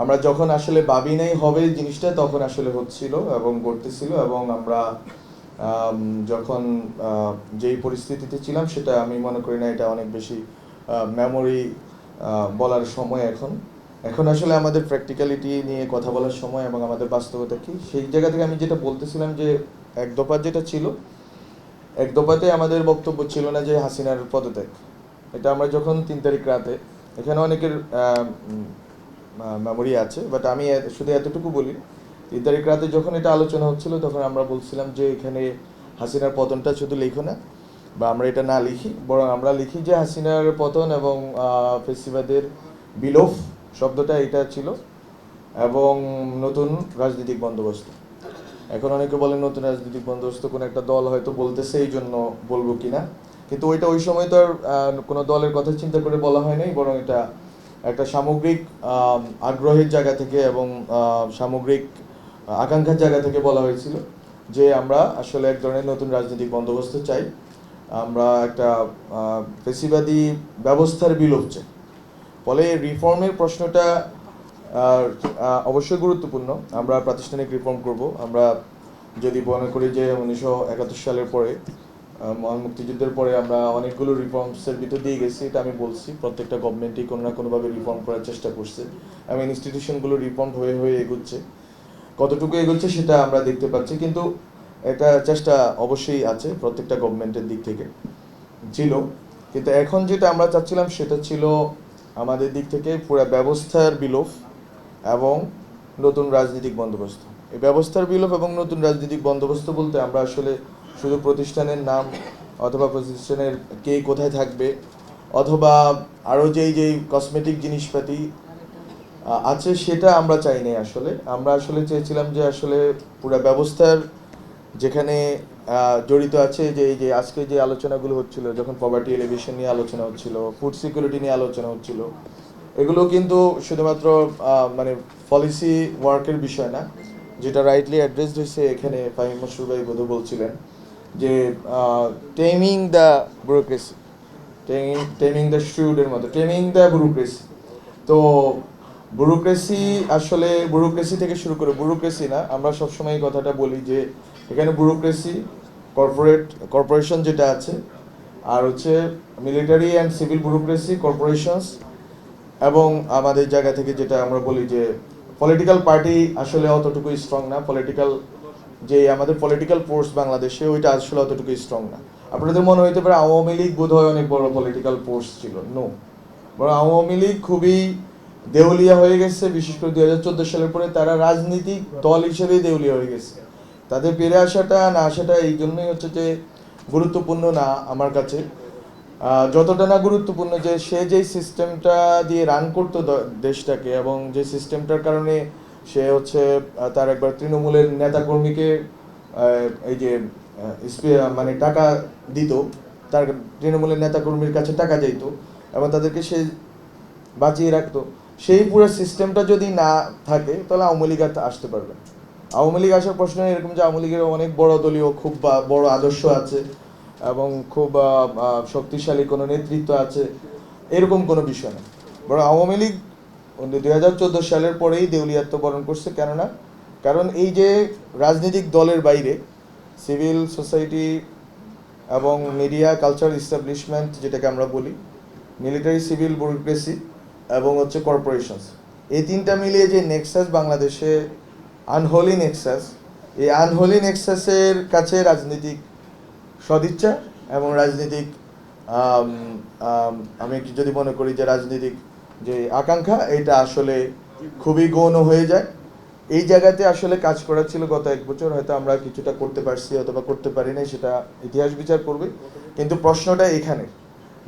আমরা যখন আসলে ভাবি নাই হবে জিনিসটা, তখন আসলে হচ্ছিল এবং ঘটতেছিল এবং আমরা যখন যেই পরিস্থিতিতে ছিলাম সেটা আমি মনে করি না এটা অনেক বেশি মেমোরি বলার সময় এখন। এখন আসলে আমাদের প্র্যাকটিক্যালিটি নিয়ে কথা বলার সময় এবং আমাদের বাস্তবতা কি, সেই জায়গা থেকে আমি যেটা বলতেছিলাম যে এক দফা যেটা ছিল, এক দফাতে আমাদের বক্তব্য ছিল না যে হাসিনার পদত্যাগ। এটা আমরা যখন তিন তারিখ রাতে, এখানে অনেকের মেমোরি আছে বাট আমি শুধু এতটুকু বলি তিন তারিখ রাতে যখন এটা আলোচনা হচ্ছিল, তখন আমরা বলছিলাম যে এখানে হাসিনার পতনটা শুধু লিখো না, বা আমরা এটা না লিখি, বরং আমরা লিখি যে হাসিনার পতন এবং ফেসিবাদের বিলোপ শব্দটা এটা ছিল, এবং নতুন রাজনৈতিক বন্দোবস্ত। এখন অনেকে বলেন নতুন রাজনৈতিক বন্দোবস্ত কোনো একটা দল হয়তো বলতেছে এই জন্য বলব কিনা, কিন্তু ওইটা ওই সময় তো আর কোনো দলের কথা চিন্তা করে বলা হয় নাই, বরং এটা একটা সামগ্রিক আগ্রহের জায়গা থেকে এবং সামগ্রিক আকাঙ্ক্ষার জায়গা থেকে বলা হয়েছিল যে আমরা আসলে এক ধরনের নতুন রাজনৈতিক বন্দোবস্ত চাই। আমরা একটা ফেসিবাদী ব্যবস্থার বিলোপ চাই। ফলে রিফর্মের প্রশ্নটা অবশ্যই গুরুত্বপূর্ণ। আমরা প্রাতিষ্ঠানিক রিফর্ম করব। আমরা যদি মনে করি যে উনিশশো একাত্তর সালের পরে মহান মুক্তিযুদ্ধের পরে আমরা অনেকগুলো রিফর্মসের ভিতর দিয়ে গেছি, এটা আমি বলছি। প্রত্যেকটা গভর্নমেন্টই কোনো না কোনোভাবে রিফর্ম করার চেষ্টা করছে। এবং ইনস্টিটিউশনগুলো রিফর্ম হয়ে হয়ে এগোচ্ছে। কতটুকু এগোচ্ছে সেটা আমরা দেখতে পাচ্ছি, কিন্তু একটা চেষ্টা অবশ্যই আছে প্রত্যেকটা গভর্নমেন্টের দিক থেকে। ছিল। কিন্তু এখন যেটা আমরা চাচ্ছিলাম সেটা ছিল আমাদের দিক থেকে পুরো ব্যবস্থার বিলোপ এবং নতুন রাজনৈতিক বন্দোবস্ত। এই ব্যবস্থার বিলোপ এবং নতুন রাজনৈতিক বন্দোবস্ত বলতে আমরা আসলে শুধু প্রতিষ্ঠানের নাম অথবা প্রতিষ্ঠানের কে কোথায় থাকবে, অথবা আরও যেই যেই কসমেটিক জিনিসপাতি আছে সেটা আমরা চাইনি আসলে। আমরা আসলে চেয়েছিলাম যে আসলে পুরো ব্যবস্থার যেখানে জড়িত আছে যে এই যে আজকে যে আলোচনাগুলো হচ্ছিল, যখন পভার্টি এলিভেশন নিয়ে আলোচনা হচ্ছিল ফুড সিকিউরিটি নিয়ে আলোচনা হচ্ছিল, এগুলো কিন্তু শুধুমাত্র মানে পলিসি ওয়ার্কের বিষয় না, যেটা রাইটলি অ্যাড্রেসড হয়েছে এখানে ফাহিম মশুর ভাই বোধ বলছিলেন। যে taming the bureaucracy taming taming the স্টুডের মতো টেমিং দ্য ব্যুরোক্রেসি তো ব্যুরোক্রেসি আসলে ব্যুরোক্রেসি থেকে শুরু করে ব্যুরোক্রেসি না, আমরা সবসময় এই কথাটা বলি যে, এখানে ব্যুরোক্রেসি কর্পোরেট কর্পোরেশন যেটা আছে, আর হচ্ছে military and civil bureaucracy corporations এবং আমাদের জায়গা থেকে যেটা আমরা বলি যে পলিটিক্যাল পার্টি আসলে অতটুকু স্ট্রং না পলিটিক্যাল যে আমাদের পলিটিক্যাল ফোর্স বাংলাদেশে ওইটা আসলে অতটুকু স্ট্রং না। আপনাদের মনে হইতে পারে আওয়ামী লীগ বোধ হয় অনেক বড় পলিটিক্যাল ফোর্স ছিল। নো বরং আওয়ামী লীগ খুবই দেউলিয়া হয়ে গেছে, বিশেষ করে দুই হাজার চোদ্দ সালের পরে তারা রাজনৈতিক দল হিসেবেই দেউলিয়া হয়ে গেছে। তাদের পেরে আসাটা না আসাটা এই জন্যই হচ্ছে যে গুরুত্বপূর্ণ না আমার কাছে। যতটা না গুরুত্বপূর্ণ যে সে যেই সিস্টেমটা দিয়ে রান করতো দেশটাকে এবং যে সিস্টেমটার কারণে সে হচ্ছে তার একবার তৃণমূলের নেতাকর্মীকে এই যে মানে টাকা দিত, তার তৃণমূলের নেতাকর্মীর কাছে টাকা যাইতো এবং তাদেরকে সে বাঁচিয়ে রাখতো সেই পুরো সিস্টেমটা যদি না থাকে, তাহলে আওয়ামী লীগ আর আসতে পারবে। আওয়ামী লীগ আসার প্রশ্ন এরকম যে, আওয়ামী লীগের অনেক বড় দলীয়, খুব বড় আদর্শ আছে এবং খুব শক্তিশালী কোনো নেতৃত্ব আছে, এরকম কোনো বিষয় না বরং আওয়ামী লীগ দুই হাজার চোদ্দ সালের পরেই দেউলিয়াত্ব বরণ করছে কেননা কারণ এই যে রাজনৈতিক দলের বাইরে সিভিল সোসাইটি এবং মিডিয়া কালচার ইস্টাবলিশমেন্ট যেটাকে আমরা বলি মিলিটারি সিভিল ব্যুরোক্রেসি এবং হচ্ছে কর্পোরেশনস এই তিনটা মিলিয়ে যে নেক্সাস বাংলাদেশে আনহোলি নেক্সাস এই আনহোলি নেক্সাসের কাছে রাজনৈতিক সদিচ্ছা এবং রাজনৈতিক আম, যদি মনে করি যে রাজনৈতিক যে আকাঙ্ক্ষা এটা আসলে খুবই গৌণ হয়ে যায়। এই জায়গাতে আসলে কাজ করা ছিল গত এক বছর, হয়তো আমরা কিছুটা করতে পারছি অথবা করতে পারি নাই, সেটা ইতিহাস বিচার করবে। কিন্তু প্রশ্নটা এখানে,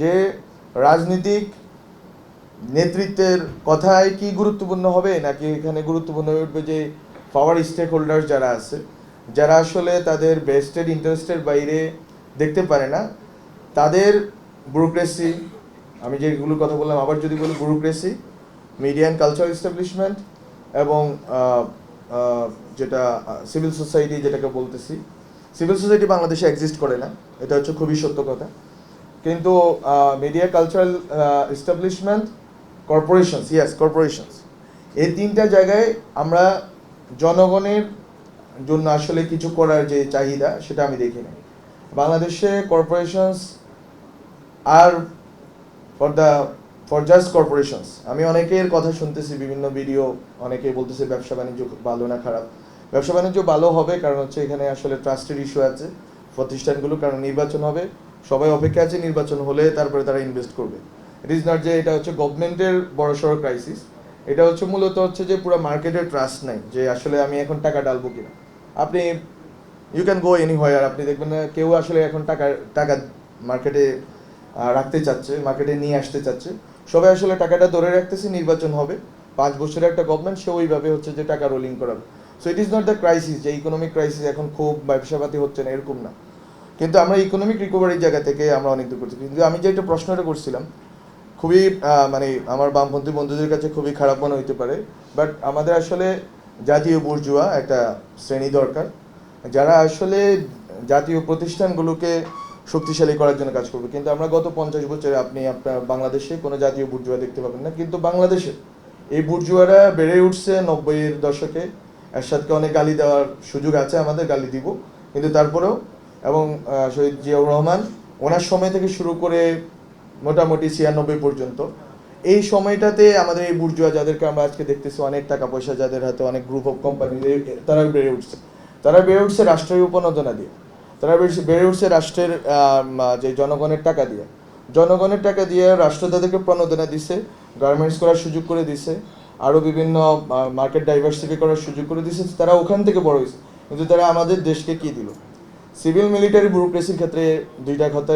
যে রাজনীতিক নেতৃত্বের কথায় কি গুরুত্বপূর্ণ হবে, নাকি এখানে গুরুত্বপূর্ণ হয়ে উঠবে যে পাওয়ার স্টেক হোল্ডার যারা আছে, যারা আসলে তাদের বেস্টেড ইন্টারেস্টের বাইরে দেখতে পারে না, তাদের ব্যুরোক্রেসি আমি যেগুলোর কথা বললাম, আবার যদি বলি bureaucracy media and culture establishment এবং যেটা সিভিল সোসাইটি যেটাকে বলতেছি। সিভিল সোসাইটি বাংলাদেশে এক্সিস্ট করে না, এটা হচ্ছে খুবই সত্য কথা। কিন্তু media cultural establishment corporations yes corporations এই তিনটা জায়গায় আমরা জনগণের জন্য আসলে কিছু করার যে চাহিদা, সেটা আমি দেখি না বাংলাদেশে corporations R for the for just corporations আমি অনেকের কথা শুনতেছি, বিভিন্ন ভিডিও অনেকে বলতেছে ব্যবসা বাণিজ্য ভালো না খারাপ। ব্যবসা বাণিজ্য ভালো হবে কারণ হচ্ছে এখানে আসলে ট্রাস্টের ইস্যু আছে, প্রতিষ্ঠানগুলো কারণ নির্বাচন হবে। সবাই অপেক্ষা আছে, নির্বাচন হলে তারপরে তারা ইনভেস্ট করবে। ইট ইজ নট যে এটা হচ্ছে গভর্নমেন্টের বড় সড়ো ক্রাইসিস এটা হচ্ছে মূলত হচ্ছে যে পুরো মার্কেটের ট্রাস্ট নাই, যে আসলে আমি এখন টাকা ডালবো কিনা। আপনি ইউ ক্যান গো এনি আর আপনি দেখবেন না কেউ আসলে এখন টাকা টাকা মার্কেটে রাখতে চাচ্ছে মার্কেটে নিয়ে আসতে চাচ্ছে। সবাই আসলে টাকাটা ধরে রাখতেছে, নির্বাচন হবে। পাঁচ বছরের একটা গভর্নমেন্ট সে ওইভাবে হচ্ছে যে টাকা রোলিং করাবে। So it is not the crisis যে ইকোনমিক ক্রাইসিস এখন খুব ব্যবসাপাতি হচ্ছে না, এরকম না। কিন্তু আমরা ইকোনমিক রিকভারির জায়গা থেকে আমরা অনেক দূর করছি। কিন্তু আমি যেটা প্রশ্নটা করছিলাম, খুবই মানে আমার বামপন্থী বন্ধুদের কাছে খুবই খারাপ মনে হইতে পারে। বাট আমাদের আসলে জাতীয় বুর্জুয়া একটা শ্রেণি দরকার। যারা আসলে জাতীয় প্রতিষ্ঠানগুলোকে শক্তিশালী করার জন্য কাজ করবে। কিন্তু আমরা গত পঞ্চাশ বছরে আপনি আপনার বাংলাদেশে কোনো জাতীয় বুর্জুয়া দেখতে পাবেন না। কিন্তু বাংলাদেশে এই বুর্জুয়ারা বেড়ে উঠছে নব্বইয়ের দশকে। এরশাদকে অনেক গালি দেওয়ার সুযোগ আছে, আমাদের গালি দিব। কিন্তু তারপরেও, এবং শহীদ জিয়াউর রহমান, ওনার সময় থেকে শুরু করে মোটামুটি ছিয়ানব্বই পর্যন্ত। এই সময়টাতে আমাদের এই বুর্জুয়া যাদেরকে আমরা আজকে দেখতেছি, অনেক টাকা পয়সা যাদের হাতে অনেক গ্রুপ অফ কোম্পানি তারা বেড়ে উঠছে। তারা বেড়ে উঠছে রাষ্ট্রীয় উপনদনা দিয়ে। তারা বেড়ে- উঠছে রাষ্ট্রের যে জনগণের টাকা দিয়ে। জনগণের টাকা দিয়ে রাষ্ট্র তাদেরকে প্রণোদনা দিছে গার্মেন্টস করার সুযোগ করে দিছে, আরও বিভিন্ন মার্কেট ডাইভার্সিটি করার সুযোগ করে দিছে তারা ওখান থেকে বড় হয়েছে। কিন্তু তারা আমাদের দেশকে কি দিল? সিভিল মিলিটারি ব্যুরোক্রেসির ক্ষেত্রে দুইটা কথা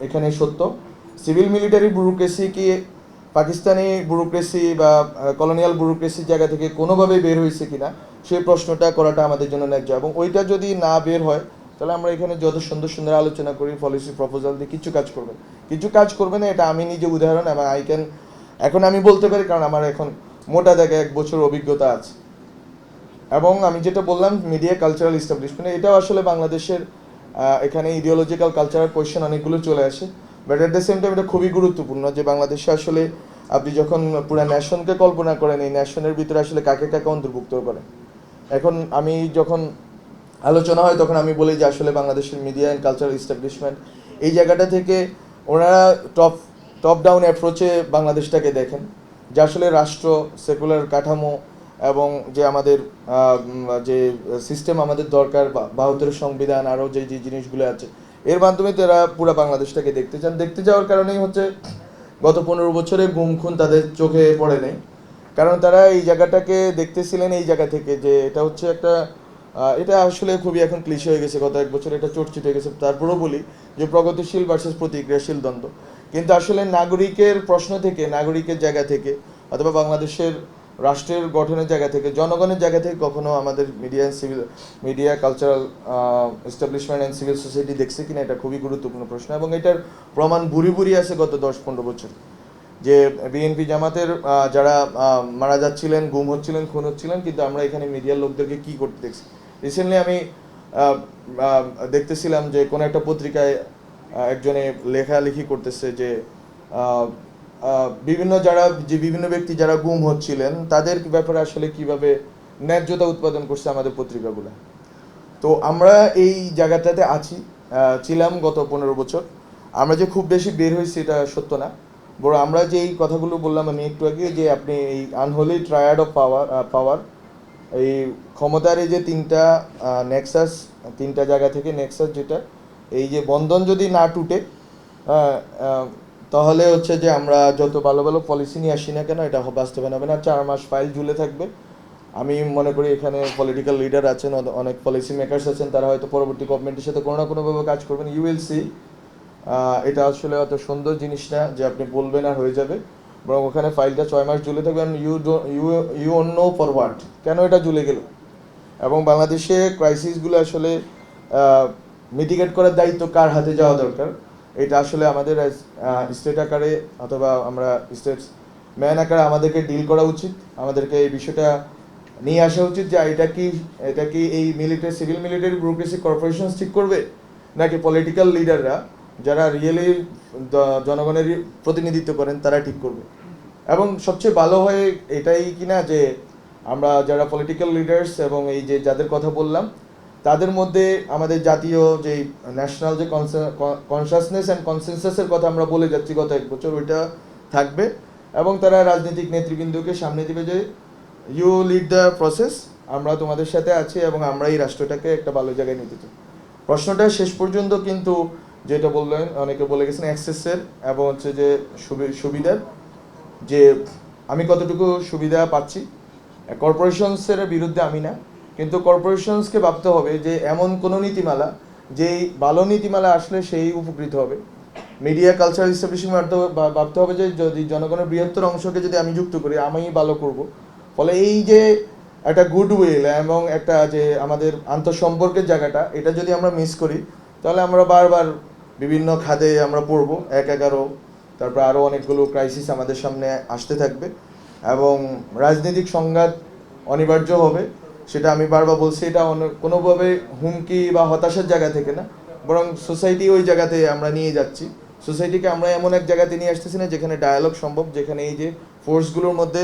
এখানে সত্য। সিভিল মিলিটারি ব্যুরোক্রেসি কি পাকিস্তানি ব্যুরোক্রেসি বা কলোনিয়াল ব্যুরোক্রেসির জায়গা থেকে কোনোভাবে বের হয়েছে কিনা, সেই প্রশ্নটা করাটা আমাদের জন্য ন্যায্য। এবং ওইটা যদি না বের হয় তাহলে আমরা এখানে যত সুন্দর সুন্দর আলোচনা করি পলিসি প্রপোজাল দিয়ে কিছু কাজ করবে না। কিছু কাজ করবে না, এটা আমি নিজে উদাহরণ এবং আই ক্যান এখন আমি বলতে পারি, কারণ আমার এখন মোটা দাগে এক বছর অভিজ্ঞতা আছে। এবং আমি যেটা বললাম মিডিয়া কালচারাল ইস্টাবলিশমেন্ট এটাও আসলে বাংলাদেশের এখানে ইডিওলজিক্যাল কালচারাল কোয়েশ্চেন অনেকগুলো চলে আসে। But at the same time এটা খুবই গুরুত্বপূর্ণ যে বাংলাদেশে আসলে আপনি যখন পুরো ন্যাশনকে কল্পনা করেন, এই ন্যাশনের ভিতরে আসলে কাকে কাকে অন্তর্ভুক্ত করেন। এখন আমি যখন আলোচনা হয়, তখন আমি বলি যে আসলে বাংলাদেশের মিডিয়া অ্যান্ড কালচারাল ইস্টাবলিশমেন্ট এই জায়গাটা থেকে ওনারা টপ টপ ডাউন অ্যাপ্রোচে বাংলাদেশটাকে দেখেন, যে আসলে রাষ্ট্র সেকুলার কাঠামো এবং যে আমাদের যে সিস্টেম আমাদের দরকার বাহাত্তরের সংবিধান, আরও যে যে জিনিসগুলো আছে, এর মাধ্যমে তারা পুরো বাংলাদেশটাকে দেখতে চান। দেখতে যাওয়ার কারণেই হচ্ছে গত পনেরো বছরে গুম খুন তাদের চোখে পড়ে নেই। কারণ তারা এই জায়গাটাকে দেখতেছিলেন এই জায়গা থেকে, যে এটা হচ্ছে একটা এটা আসলে খুবই এখন ক্লিশে হয়ে গেছে, গত এক বছর এটা চর্চিত হয়ে গেছে। তারপরেও বলি যে প্রগতিশীল ভার্সেস প্রতিক্রিয়াশীল দ্বন্দ্ব। কিন্তু আসলে নাগরিকের প্রশ্ন থেকে, নাগরিকের জায়গা থেকে, অথবা বাংলাদেশের রাষ্ট্রের গঠনের জায়গা থেকে, জনগণের জায়গা থেকে কখনো আমাদের media civil media cultural establishment and civil society দেখছে কিনা এটা খুবই গুরুত্বপূর্ণ প্রশ্ন। এবং এটার প্রমাণ বুড়ি বুড়ি আছে গত দশ পনেরো বছর। যে বিএনপি জামাতের যারা মারা যাচ্ছিলেন, গুম হচ্ছিলেন, খুন হচ্ছিলেন, কিন্তু আমরা এখানে মিডিয়ার লোকদেরকে কি করতে দেখছি? রিসেন্টলি আমি দেখতেছিলাম যে কোনো একটা পত্রিকায় একজনে লেখালেখি করতেছে যে বিভিন্ন যারা, যে বিভিন্ন ব্যক্তি যারা গুম হচ্ছিলেন, তাদের ব্যাপারে আসলে কীভাবে ন্যায্যতা উৎপাদন করছে আমাদের পত্রিকাগুলো? তো আমরা এই জায়গাটাতে আছি ছিলাম গত পনেরো বছর। আমরা যে খুব বেশি বের হয়েছি এটা সত্য না। বড় আমরা যে এই কথাগুলো বললাম, আমি একটু আগে যে আপনি এই unholy triad of power power এই ক্ষমতার এই যে তিনটা নেক্সাস তিনটা জায়গা থেকে নেক্সাস যেটা, এই যে বন্ধন যদি না টুটে তাহলে হচ্ছে যে আমরা যত ভালো ভালো পলিসি নিয়ে আসি না কেন, এটা বাস্তবায়ন হবে না। চার মাস ফাইল ঝুলে থাকবে। আমি মনে করি এখানে পলিটিক্যাল লিডার আছেন অনেক পলিসি মেকার্স আছেন, তারা হয়তো পরবর্তী গভর্নমেন্টের সাথে কোনো না কোনোভাবে কাজ করবেন। ইউ উইল সি এটা আসলে অত সুন্দর জিনিস না যে আপনি বলবেন আর হয়ে যাবে। বরং ওখানে ফাইলটা ছয় মাস ঝুলে থাকবে you you you know for what কেন এটা ঝুলে গেল? এবং বাংলাদেশে ক্রাইসিসগুলো আসলে মিটিগেট করার দায়িত্ব কার হাতে যাওয়া দরকার? এটা আসলে আমাদের স্টেট আকারে অথবা আমরা স্টেট ম্যান আকারে আমাদেরকে ডিল করা উচিত। আমাদেরকে এই বিষয়টা নিয়ে আসা উচিত যে, এটা কি এটা কি এই military civil military bureaucracy corporation ঠিক করবে? নাকি পলিটিক্যাল লিডাররা যারা রিয়েলি জনগণের প্রতিনিধিত্ব করেন তারা ঠিক করবে। এবং সবচেয়ে ভালো হয় এটাই কিনা যে, আমরা যারা পলিটিক্যাল লিডার্স এবং এই যে যাদের কথা বললাম, তাদের মধ্যে আমাদের জাতীয় যে ন্যাশনাল যে কনসাসনেস অ্যান্ড কনসেনসাসের কথা আমরা বলে যাচ্ছি গত এক বছর, ওইটা থাকবে। এবং তারা রাজনৈতিক নেতৃবৃন্দকে সামনে দিবে যে ইউ লিড দ্য প্রসেস আমরা তোমাদের সাথে আছি এবং আমরা এই রাষ্ট্রটাকে একটা ভালো জায়গায় নিতে চাই। প্রশ্নটা শেষ পর্যন্ত কিন্তু যেটা বললেন অনেকে বলে গেছেন অ্যাক্সেসের এবং হচ্ছে যে সুবি- সুবিধার যে আমি কতটুকু সুবিধা পাচ্ছি। কর্পোরেশনসের বিরুদ্ধে আমি না, কিন্তু কর্পোরেশনসকে ভাবতে হবে যে এমন কোনো নীতিমালা যেই ভালো নীতিমালা আসলে সেই উপকৃত হবে। মিডিয়া কালচার ইস্টাবলিশিং ভাবতে হবে যে যদি জনগণের বৃহত্তর অংশকে যদি আমি যুক্ত করি, আমি ভালো করব। ফলে এই যে একটা গুডউইল এবং একটা যে আমাদের আন্তঃসম্পর্কের জায়গাটা, এটা যদি আমরা মিস করি, তাহলে আমরা বারবার বিভিন্ন খাদে আমরা পড়ব, এক এগারো, তারপর আরও অনেকগুলো ক্রাইসিস আমাদের সামনে আসতে থাকবে এবং রাজনৈতিক সংঘাত অনিবার্য হবে, সেটা আমি বারবার বলছি, এটা কোনোভাবে হুমকি বা হতাশার জায়গা থেকে না, বরং সোসাইটি ওই জায়গাতে আমরা নিয়ে যাচ্ছি। সোসাইটিকে আমরা এমন এক জায়গাতে নিয়ে আসতেছি না, যেখানে ডায়ালগ সম্ভব, যেখানে এই যে ফোর্সগুলোর মধ্যে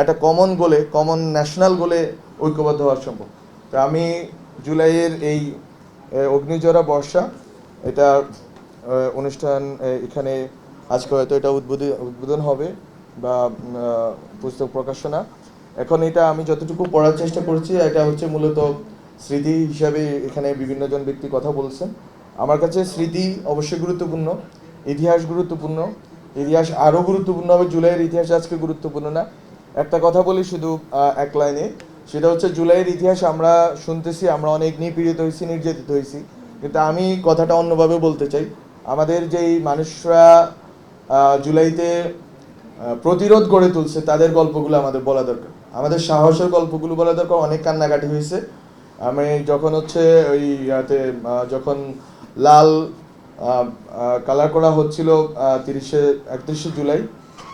একটা কমন গোলে কমন ন্যাশনাল গোলে ঐক্যবদ্ধ হওয়া সম্ভব। তো আমি জুলাইয়ের এই অগ্নিজরা বর্ষা, এটা অনুষ্ঠান এখানে আজকে হয়তো এটা উদ্বোধন উদ্বোধন হবে বা পুস্তক প্রকাশনা। এখন এটা আমি যতটুকু পড়ার চেষ্টা করছি, এটা হচ্ছে মূলত স্মৃতি হিসাবে এখানে বিভিন্ন জন ব্যক্তি কথা বলছেন। আমার কাছে স্মৃতি অবশ্যই গুরুত্বপূর্ণ, ইতিহাস গুরুত্বপূর্ণ, ইতিহাস আরও গুরুত্বপূর্ণ হবে, জুলাইয়ের ইতিহাস আজকে গুরুত্বপূর্ণ না। একটা কথা বলি শুধু এক লাইনে, সেটা হচ্ছে জুলাইয়ের ইতিহাস আমরা শুনতেছি, আমরা অনেক নিপীড়িত হয়েছি, নির্যাতিত হয়েছি। কিন্তু আমি কথাটা অন্যভাবে বলতে চাই। আমাদের যেই মানুষরা জুলাইতে প্রতিরোধ গড়ে তুলছে, তাদের গল্পগুলো আমাদের বলা দরকার। আমাদের সাহসের গল্পগুলো বলা দরকার, অনেক কান্নাকাটি হয়েছে। আমি যখন হচ্ছে ওই ইয়াতে যখন লাল কালার করা হচ্ছিল তিরিশে, একত্রিশে জুলাই,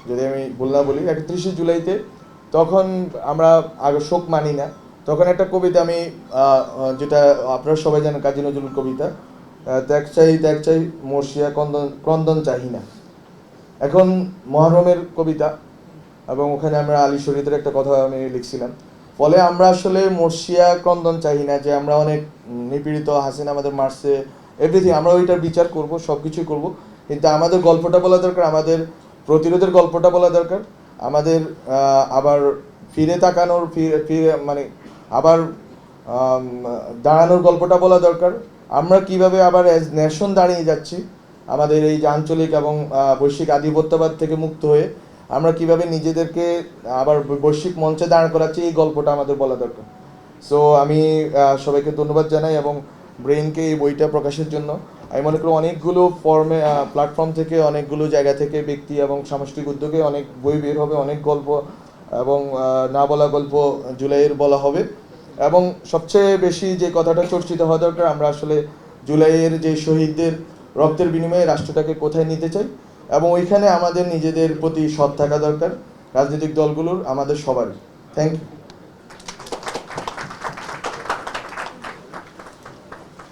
যদি আমি বললাম বলি, একত্রিশে জুলাইতে, তখন আমরা আগে শোক মানি না। তখন একটা কবিতা আমি যেটা আপনারা সবাই জানেন, কাজী নজরুল কবিতা। ত্যাগ চাই ত্যাগ চাই, মর্শিয়া ক্রন্দন ক্রন্দন চাহি না। এখন মহরমের কবিতা এবং ওখানে আমরা আলী শরীদের একটা কথা আমি লিখছিলাম। ফলে আমরা আসলে মর্শিয়া ক্রন্দন চাহি না, যে আমরা অনেক নিপীড়িত, হাসিনা আমাদের মারছে এভরিথিং আমরা ওইটার বিচার করব সব কিছুই করব। কিন্তু আমাদের গল্পটা বলা দরকার, আমাদের প্রতিরোধের গল্পটা বলা দরকার, আমাদের আবার ফিরে তাকানোর, ফিরে ফিরে মানে আবার দাঁড়ানোর গল্পটা বলা দরকার। আমরা কীভাবে আবার অ্যাজ নেশন দাঁড়িয়ে যাচ্ছি, আমাদের এই যে আঞ্চলিক এবং বৈশ্বিক আধিপত্যবাদ থেকে মুক্ত হয়ে, আমরা কীভাবে নিজেদেরকে আবার বৈশ্বিক মঞ্চে দাঁড় করাচ্ছি, এই গল্পটা আমাদের বলা দরকার। সো আমি সবাইকে ধন্যবাদ জানাই এবং ব্রেইনকে এই বইটা প্রকাশের জন্য। আমি মনে করি অনেকগুলো ফর্মে প্ল্যাটফর্ম থেকে, অনেকগুলো জায়গা থেকে ব্যক্তি এবং সামষ্টিক উদ্যোগে অনেক বই বের হবে, অনেক গল্প এবং না বলা গল্প জুলাইয়ের বলা হবে। এবং সবচেয়ে বেশি যে কথাটা চর্চিত হওয়া দরকার, আমরা আসলে জুলাইয়ের যে শহীদদের রক্তের বিনিময়ে রাষ্ট্রটাকে কোথায় নিতে চাই এবং ওইখানে আমাদের নিজেদের প্রতি সৎ থাকা দরকার, রাজনৈতিক দলগুলোর, আমাদের সবারই। Thank you